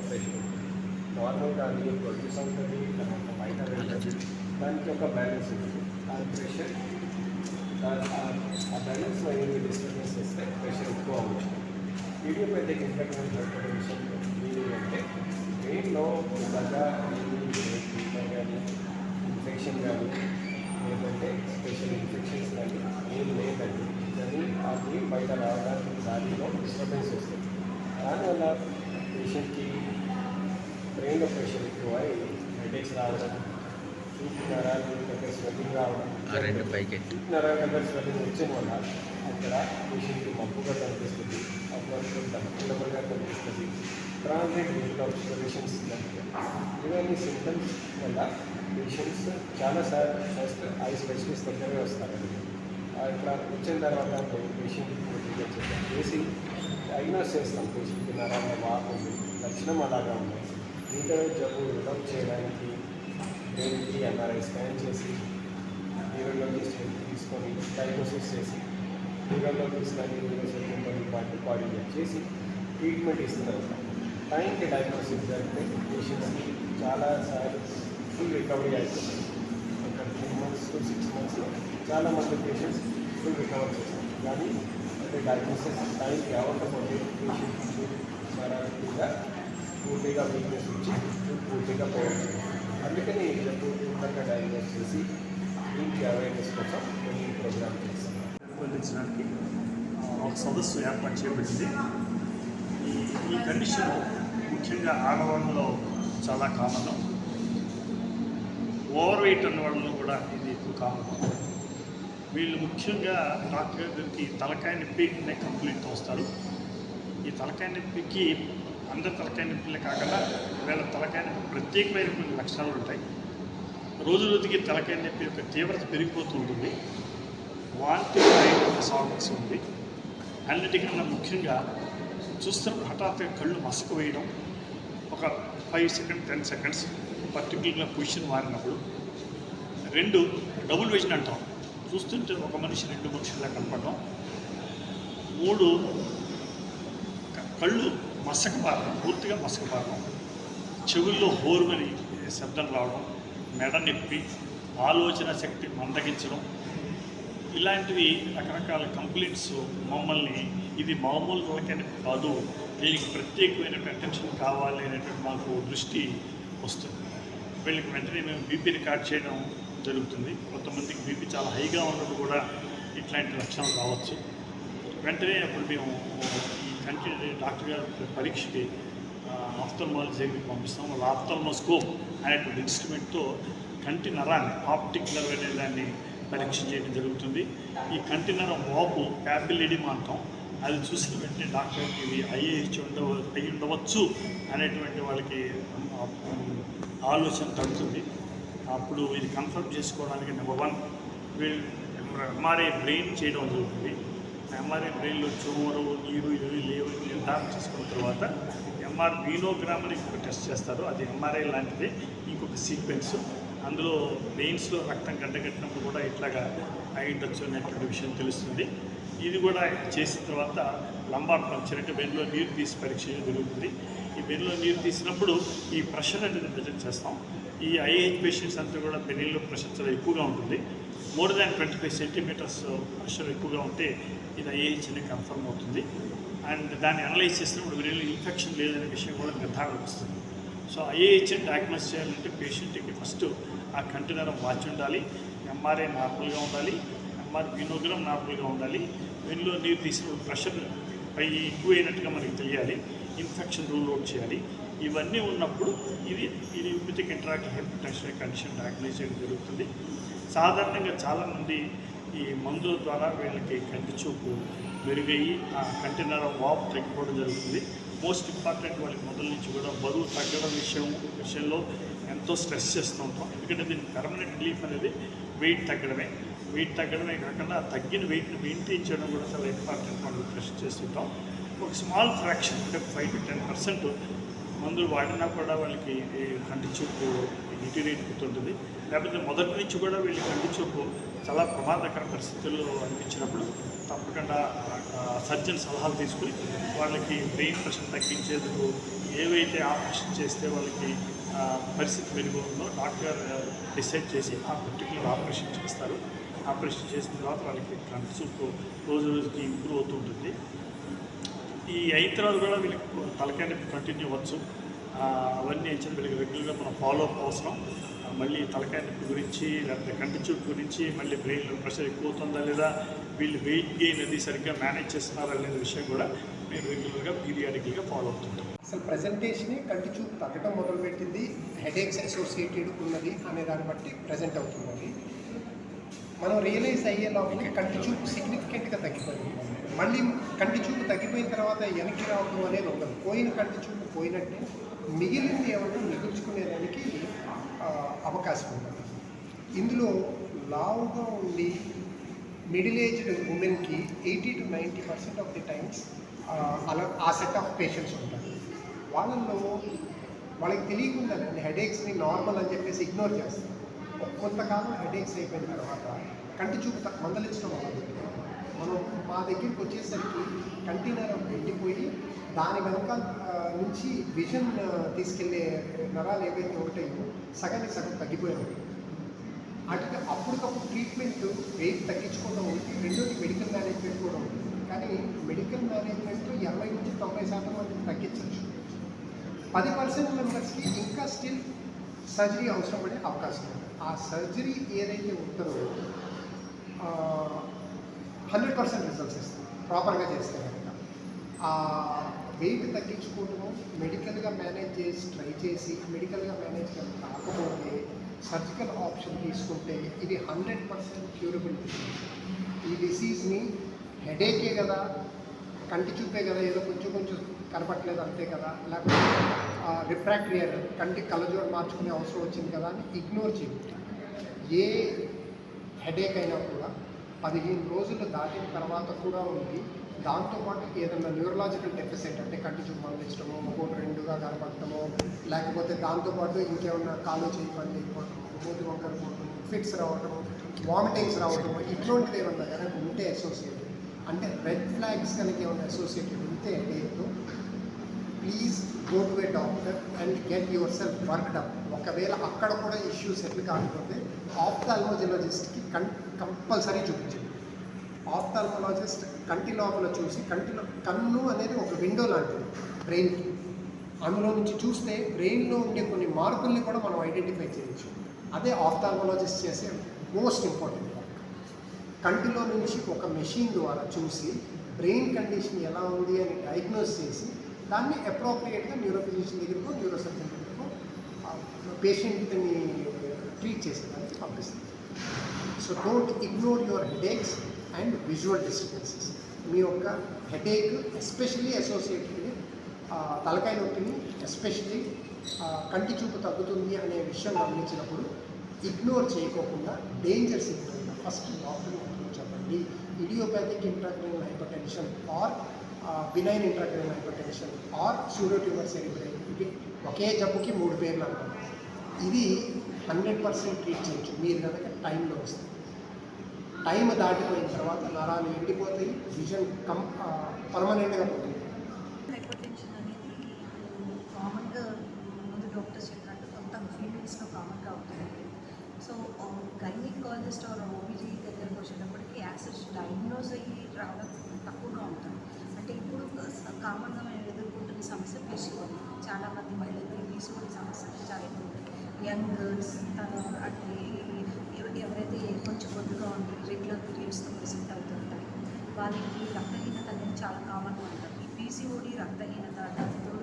Pressure నార్మల్గా అది produce అవుతుంది తర్వాత బయట వెళ్తుంది దానికి ఒక బ్యాలెన్స్ ఉంటుంది ఆ ప్రెషర్ ఆ బ్యాలెన్స్లో ఏమి డిస్టర్బెన్స్ వస్తే ప్రెషర్ ఎక్కువ అవుతుంది ఇడియోపైథిక్ ఇన్ఫెక్షన్ విషయం మీనింగ్ అంటే బ్రెయిన్లో పెద్దగా ఫీవర్ కానీ ఇన్ఫెక్షన్ కానీ లేదంటే స్పెషల్ ఇన్ఫెక్షన్స్ కానీ ఏం లేదండి కానీ అది బయట రావడానికి దానిలో డిస్టర్బెన్స్ వస్తుంది దానివల్ల పేషెంట్కి బ్రెయిన్లో ప్రెషర్ ఎక్కువ హెడేక్స్ రావడం చూపు నరాలు దగ్గర స్వెల్లింగ్ రావడం రెండు పైకి నరాల దగ్గర స్వెల్లింగ్ వచ్చిన వల్ల అక్కడ పేషెంట్కి మబ్బుగా కనిపిస్తుంది. అప్పుడు డబ్బులుగా కనిపిస్తుంది. ట్రాన్సిట్ విజువల్ అబ్జర్వేషన్స్ ఇవన్నీ సిమ్టమ్స్ వల్ల పేషెంట్స్ చాలాసార్లు ఫస్ట్ ఐ స్పెషలిస్ట్ దగ్గరే వస్తారండి ఇట్లా వచ్చిన తర్వాత పేషెంట్ చేసి డయాగ్నోస్ చేస్తాం. పేషెంట్కి నరాల ఉంది. లక్షణం అలాగా ఉంది. ఇంకా జబ్బు రిడౌట్ చేయడానికి దేనికి ఎంఆర్ఐ స్కాన్ చేసి న్యూరోలజిస్ట్ హెల్ప్ తీసుకొని డయాగ్నోసిస్ చేసి న్యూరోలజిస్ట్ కానీ న్యూరోసర్జన్ పార్టీ కోఆర్డినేట్ చేసి ట్రీట్మెంట్ ఇస్తున్నారు. టైంకి డయాగ్నోసిస్ జరిగితే పేషెంట్స్కి చాలా సార్లు ఫుల్ రికవరీ అవుతుంది ఒక త్రీ మంత్స్ టు సిక్స్ మంత్స్లో చాలా మంది పేషెంట్స్ ఫుల్ రికవర్ చేస్తారు. కానీ అంటే డయాగ్నోసిస్ టైంకి అవ్వకపోతే పేషెంట్స్ చాలా పూర్తిగా వీక్నెస్ ఇచ్చి పూర్తిగా పోవచ్చు అందుకని జబ్బు తొందరగా చేసి దీనికి అవేర్నెస్ కోసం మేము ప్రోగ్రామ్ చేస్తున్నాం పెంపొందించడానికి ఒక సదస్సు ఏర్పాటు చేయబడింది. ఈ ఈ కండిషన్ ముఖ్యంగా ఆడవాళ్ళలో చాలా కామన్ ఓవర్ వెయిట్ అన్న వాళ్ళలో కూడా ఇది ఎక్కువ కామన్ వీళ్ళు ముఖ్యంగా డాక్టర్ దగ్గరికి తలకాయ నొప్పి కంప్లైంట్ వస్తారు ఈ తలకాయ నొప్పికి అందరి తలకాయ పిల్లలే కాకుండా వీళ్ళ తలకాయ నొప్పి ప్రత్యేకమైన కొన్ని లక్షణాలు ఉంటాయి. రోజు రోజుకి తలకాయ నొప్పి యొక్క తీవ్రత పెరిగిపోతూ ఉంటుంది. వాంతి సాల్వెన్స్ ఉంది. అన్నిటికన్నా ముఖ్యంగా చూస్తున్నప్పుడు హఠాత్తుగా కళ్ళు మసక వేయడం ఒక ఫైవ్ సెకండ్ టెన్ సెకండ్స్ పర్టికులర్గా పొజిషన్ మారినప్పుడు. రెండు డబుల్ విజన్ అంటాం. చూస్తుంటే ఒక మనిషి రెండు మనుషుల్లా కనపడడం. మూడు కళ్ళు మసక మసకబారడం పూర్తిగా మసకబారడం చెవుల్లో హోరుమని శబ్దం రావడం మెడ నొప్పి ఆలోచన శక్తి మందగించడం. ఇలాంటివి రకరకాల కంప్లైంట్స్ మమ్మల్ని ఇది మామూలు వాళ్ళకని కాదు దీనికి ప్రత్యేకమైన అటెన్షన్ కావాలి అనేటువంటి మాకు దృష్టి వస్తుంది. వీళ్ళకి వెంటనే మేము బీపీ రికార్డ్ చేయడం జరుగుతుంది. కొంతమందికి బీపీ చాలా హైగా ఉన్నప్పుడు కూడా ఇట్లాంటి లక్షణాలు రావచ్చు. వెంటనే అప్పుడు మేము కంటి డాక్టర్ గారి పరీక్షకి ఆఫ్థల్మాలజీ దగ్గరికి పంపిస్తాం. వాళ్ళ ఆఫ్థల్మోస్కోప్ అనేటువంటి ఇన్స్ట్రుమెంట్తో కంటి నరాన్ని ఆప్టిక్ నర్వ్ అనే దాన్ని పరీక్ష చేయడం జరుగుతుంది. ఈ కంటి నరం వాపు ప్యాబిలిడిమా అంటాం అది చూసిన వెంటనే డాక్టర్కి ఇది ఐఏహెచ్ ఉండవ అయి ఉండవచ్చు అనేటువంటి వాళ్ళకి ఆలోచన తగ్గుతుంది అప్పుడు ఇది కన్ఫర్మ్ చేసుకోవడానికి నెంబర్ వన్ వీళ్ళు ఎంఆర్ఐ బ్రెయిన్ చేయడం జరుగుతుంది. ఎంఆర్ఐ బ్రెయిన్లో ట్యూమరు నీరు ఇవి లేవు నిర్ధారణ చేసుకున్న తర్వాత ఎంఆర్ వీనోగ్రామ్ అని ఇంకొక టెస్ట్ చేస్తారు. అది ఎంఆర్ఐ లాంటిది. ఇంకొక సీక్వెన్స్. అందులో బ్రెయిన్స్లో రక్తం గడ్డగట్టినప్పుడు కూడా ఇట్లాగా అయి ఉండొచ్చు అనేటువంటి విషయం తెలుస్తుంది. ఇది కూడా చేసిన తర్వాత లంబార్ పంక్చర్ అంటే బెన్లో నీరు తీసి పరీక్ష జరుగుతుంది. ఈ బెన్లో నీరు తీసినప్పుడు ఈ ప్రెషర్ అనేది మెజర్ చేస్తాం. ఈ ఐఏహెచ్ పేషెంట్స్ అంతా కూడా బెనీల్లో ప్రెషర్ చాలా ఎక్కువగా ఉంటుంది. More than twenty five centimetres pressure ఎక్కువగా ఉంటే ఇది ఐఏహెచ్ అని కన్ఫర్మ్ అవుతుంది. అండ్ దాన్ని అనలైజ్ చేసినప్పుడు వీరిలో ఇన్ఫెక్షన్ లేదనే విషయం కూడా నిర్ధారణ వస్తుంది. సో ఐఏహెచ్ డయాగ్నోస్ చేయాలంటే పేషెంట్కి ఫస్ట్ ఆ కంటైనర్ వాచ్ ఉండాలి. ఎంఆర్ఐ నార్మల్గా ఉండాలి. ఎంఆర్ వినోగ్రామ్ నార్మల్గా ఉండాలి. వెన్లో నీరు తీసినప్పుడు ప్రెషర్ పై ఎక్కువైనట్టుగా మనకి తెలియాలి. ఇన్ఫెక్షన్ రూల్ అవుట్ చేయాలి. ఇవన్నీ ఉన్నప్పుడు ఇది ఇది యూపిటిక్ ఇంట్రాక్ట్ హెపటైటిస్ కండిషన్ డయాగ్నోస్ చేయడం జరుగుతుంది. సాధారణంగా చాలామంది ఈ మందుల ద్వారా వీళ్ళకి కంటి చూపు మెరుగయ్యి ఆ కంటి నరం వాపు తగ్గిపోవడం జరుగుతుంది. మోస్ట్ ఇంపార్టెంట్ వాళ్ళకి మొదల నుంచి కూడా బరువు తగ్గడం విషయం విషయంలో ఎంతో స్ట్రెస్ చేస్తూ ఉంటాం. ఎందుకంటే దీనికి పర్మనెంట్ రిలీఫ్ అనేది వెయిట్ తగ్గడమే. వెయిట్ తగ్గడమే కాకుండా తగ్గిన వెయిట్ని మెయింటైన్ చేయడం కూడా చాలా ఇంపార్టెంట్ మనం ప్రెస్ చేస్తుంటాం. ఒక స్మాల్ ఫ్రాక్షన్ అంటే ఫైవ్ టు టెన్ పర్సెంట్ మందులు వాడినా కూడా వాళ్ళకి కంటి చూపు డిటీరేట్ అవుతుంటుంది లేకపోతే మొదటి నుంచి కూడా వీళ్ళ కంటి చూపు చాలా ప్రమాదకర పరిస్థితుల్లో అనిపించినప్పుడు తప్పకుండా సర్జన్ సలహాలు తీసుకుని వాళ్ళకి బ్రెయిన్ ప్రెషర్ తగ్గించేందుకు ఏవైతే ఆపరేషన్ చేస్తే వాళ్ళకి పరిస్థితి మెరుగుందో డాక్టర్ డిసైడ్ చేసి ఆ పర్టికులర్ ఆపరేషన్ చేస్తారు. ఆపరేషన్ చేసిన తర్వాత వాళ్ళకి కంటి చూపు రోజు రోజుకి ఇంప్రూవ్ అవుతుంటుంది ఈ అయిన తర్వాత కూడా వీళ్ళకి తలకాయ కంటిన్యూ అవ్వచ్చు. అవన్నీ ఇచ్చిన వీళ్ళకి రెగ్యులర్గా మనం ఫాలో అప్ అవసరం. మళ్ళీ తలకాయ నొప్పి గురించి లేకపోతే కంటి చూపు గురించి మళ్ళీ బ్రెయిన్లో ప్రెషర్ ఎక్కువ అవుతుందా లేదా వీళ్ళు వెయిట్ గెయిన్ అది సరిగ్గా మేనేజ్ చేస్తున్నారా అనే విషయం కూడా మేము రెగ్యులర్గా పీరియాడికల్గా ఫాలో అవుతుంటాం. అసలు ప్రజెంటేషన్ కంటి చూపు తగ్గడం మొదలుపెట్టింది హెడేక్స్ అసోసియేటెడ్ ఉన్నది అనే దాన్ని బట్టి ప్రజెంట్ అవుతున్నది మనం రియలైజ్ అయ్యే లోపలికి కంటి చూపు సిగ్నిఫికెంట్గా తగ్గిపోయింది. మళ్ళీ కంటి చూపు తగ్గిపోయిన తర్వాత వెనక్కి రావడం అనేది ఉండదు. పోయిన కంటి చూపు పోయినట్టే మిగిలింది ఏమన్నా మిగుల్చుకునేదానికి దానికి అవకాశం ఉంటుంది ఇందులో లావుగా ఉండి మిడిల్ ఏజ్డ్ ఉమెన్కి eighty to ninety percent of the times అలా ఆ సెట్ ఆఫ్ పేషెంట్స్ ఉంటారు. వాళ్ళల్లో వాళ్ళకి తెలియకుండా హెడేక్స్ని నార్మల్ అని చెప్పేసి ఇగ్నోర్ చేస్తారు. కొంతకాలం హెడేక్స్ అయిపోయిన తర్వాత కంటి చూపు మందలించడం మొదలు మా దగ్గరికి వచ్చేసరికి కంటైనర్ పెట్టిపోయి దాని వెనక నుంచి విజన్ తీసుకెళ్ళే నరాలు ఏవైతే ఉంటాయో సగానికి సగం తగ్గిపోయాయి. అటు అప్పటికప్పుడు ట్రీట్మెంట్ వెయిట్ తగ్గించుకోవడం ఉంది రెండోది మెడికల్ మేనేజ్మెంట్ కూడా ఉంది కానీ మెడికల్ మేనేజ్మెంట్ ఎనభై నుంచి తొంభై శాతం మందికి తగ్గించవచ్చు. పది పర్సెంట్ మెంబర్స్కి ఇంకా స్టిల్ సర్జరీ అవసరం పడే అవకాశం ఉంది. ఆ సర్జరీ ఏదైతే ఉంటుందో హండ్రెడ్ పర్సెంట్ రిజల్ట్స్ ఇస్తుంది. ప్రాపర్గా చేస్తే కనుక. ఆ వెయిట్ తగ్గించుకోవటము మెడికల్గా మేనేజ్ చేసి ట్రై చేసి మెడికల్గా మేనేజ్ కాకపోతే సర్జికల్ ఆప్షన్ తీసుకుంటే ఇది హండ్రెడ్ పర్సెంట్ క్యూరబుల్ డిసీజ్ ఈ డిసీజ్ని హెడేకే కదా కంటి చూపే కదా ఏదో కొంచెం కొంచెం కనపట్లేదు అంతే కదా లేకపోతే రిఫ్రాక్టరీ ఎర్రర్ కంటి కళ్ళజోడు మార్చుకునే అవసరం వచ్చింది కదా అని ఇగ్నోర్ చేయకూడదు. ఏ హెడేక్ అయినా కూడా పదిహేను రోజులు దాటిన తర్వాత కూడా ఉంది. దాంతోపాటు ఏదైనా న్యూరలాజికల్ డెఫిసిట్ అంటే కంటి చూపు మందించడమో ఒకటి రెండుగా కనపడటము లేకపోతే దాంతోపాటు ఇంకేమన్నా కాలు చేయి పని లేకపోవటం మూతి వంకర పోవటం ఫిట్స్ రావటం వామిటింగ్స్ రావటం ఇటువంటిది ఏమన్నా కనుక ఉంటే అసోసియేటెడ్ అంటే రెడ్ ఫ్లాగ్స్ కనుక ఏమైనా అసోసియేటెడ్ ఉంటే హెడేక్తో please go to a doctor and get yourself worked up ఒకవేళ అక్కడ కూడా ఇష్యూస్ సెటిల్ కాకపోతే ఆప్థాల్మోజలాజిస్ట్కి కన్ కంపల్సరీ చూపించండి. ఆప్థాల్మలాజిస్ట్ కంటి లోపల చూసి కంటిలో కన్ను అనేది ఒక విండో లాంటిది బ్రెయిన్కి. అందులో నుంచి చూస్తే బ్రెయిన్లో ఉండే కొన్ని మార్పుల్ని కూడా మనం ఐడెంటిఫై చేయొచ్చు. అదే ఆప్థాల్మోలాజిస్ట్ చేసే మోస్ట్ ఇంపార్టెంట్ వర్క్. కంటిలో నుంచి ఒక మెషిన్ ద్వారా చూసి బ్రెయిన్ కండిషన్ ఎలా ఉంది అని డయాగ్నోస్ చేసి దాన్ని అప్రోప్రియేట్గా న్యూరోఫిజిషియన్ దగ్గరకు న్యూరోసర్జన్ దగ్గరకు పేషెంట్ని ట్రీట్ చేసేదానికి పంపిస్తుంది. So don't ignore your headaches and visual disturbances మీ యొక్క హెడేక్ ఎస్పెషల్లీ అసోసియేటెడ్ తలకాయ నొప్పిని ఎస్పెషల్లీ కంటి చూపు తగ్గుతుంది అనే విషయం గమనించినప్పుడు ఇగ్నోర్ చేయకోకుండా డేంజర్ సిగ్నల్ ఫస్ట్ డాక్టర్ చెప్పండి. Idiopathic intracranial hypertension or benign intracranial hypertension or pseudotumour cerebri ఇవి ఒకే జబ్బుకి మూడు పేర్లు అంటారు ఇది హండ్రెడ్ పర్సెంట్ ట్రీట్ చేయొచ్చు. మీరు కనుక టైంలో వస్తే. టైం దాటిపోయిన తర్వాత నరాలు ఎండిపోతాయి విజన్ కం పర్మనెంట్గా పోతుంది. హైపర్ అనేది కామన్గా ముందు డాక్టర్స్ చెప్పినట్టు కొంత ఫీమేల్స్లో కామన్గా అవుతుంది సో గైనికాలజిస్ట్ ఆర్ ఓబీజీ దగ్గరకు వచ్చేటప్పటికి యాక్సెస్ డయాగ్నోస్ అయ్యి రావడం తక్కువగా ఉంటుంది. అంటే ఇప్పుడు కామన్గా మేము ఎదుర్కొంటున్న సమస్య పీసీఓడి చాలామంది మహిళలకి పీసీఓడి సమస్యలు చాలా ఎక్కువ. ఉంటాయి యంగ్ గర్ల్స్ అంటే ఎవరైతే కొంచెం కొద్దిగా ఉండి రెగ్యులర్ పీరియడ్స్తో ప్రెసెంట్ అవుతుంటారు వాళ్ళకి రక్తహీనత అనేది చాలా కామన్ ఉంటుంది. ఈ పీసీఓడి రక్తహీనత దాంతో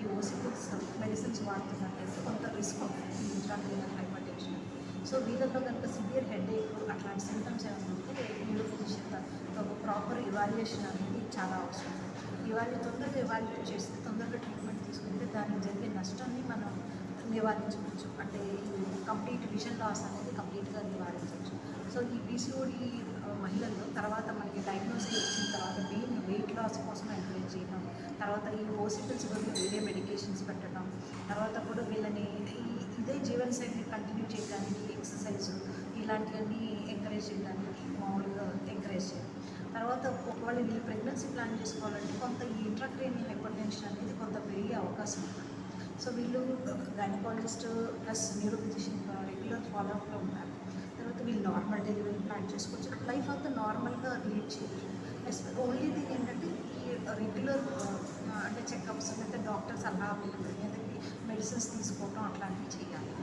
ఈ ఓసిపిక్స్ మెడిసిన్స్ వాడుతున్నట్లయితే కొంత రిస్క్ ఉంటుంది. ఈ హైపర్ టెన్షన్ సో వీళ్ళతో కనుక సివియర్ హెడేక్ అట్లాంటి సింటమ్స్ ఏమైనా ఉంటే న్యూరో ఫిజిషియన్ ఒక ప్రాపర్ ఇవాల్యుయేషన్ అనేది చాలా అవసరం. ఇవాల్యూ తొందరగా ఇవాల్యుయేట్ చేస్తే తొందరగా ట్రీట్మెంట్ తీసుకుంటే దానికి జరిగే నష్టాన్ని మనం నివారించవచ్చు. అంటే కంప్లీట్ విజన్ లాస్ అనేది కంప్లీట్గా నివారించవచ్చు. సో ఈ పీసీఓడి మహిళల్లో తర్వాత మనకి డయాగ్నోసిస్ వచ్చిన తర్వాత మెయిన్ వెయిట్ లాస్ కోసం ఎంకరేజ్ చేయడం తర్వాత ఈ హాస్పిటల్స్ కూడా వేరే మెడికేషన్స్ పెట్టడం తర్వాత కూడా వీళ్ళని ఇదే జీవనశైలిని కంటిన్యూ చేయడానికి ఎక్సర్సైజ్ ఇలాంటివన్నీ ఎంకరేజ్ చేయడానికి మామూలుగా ఎంకరేజ్ చేయడం తర్వాత ఒకవేళ వీళ్ళు ప్రెగ్నెన్సీ ప్లాన్ చేసుకోవాలంటే కొంత ఈ ఇంట్రాక్రేనియల్ హైపర్ టెన్షన్ అనేది కొంత పెరిగే అవకాశం ఉంది సో వీళ్ళు gynaecologist plus neuro physician regular ఫాలోఅప్లో ఉన్నారు తర్వాత వీళ్ళు నార్మల్ డెలివరీ ప్లాన్ చేసుకోవచ్చు. లైఫ్ అంతా నార్మల్గా లీడ్ చేయొచ్చు. ఓన్లీ థింగ్ ఏంటంటే ఈ రెగ్యులర్ అంటే చెకప్స్ లేకపోతే డాక్టర్స్ అలా వీళ్ళకి మెడిసిన్స్ తీసుకోవటం అట్లాంటివి చేయాలి.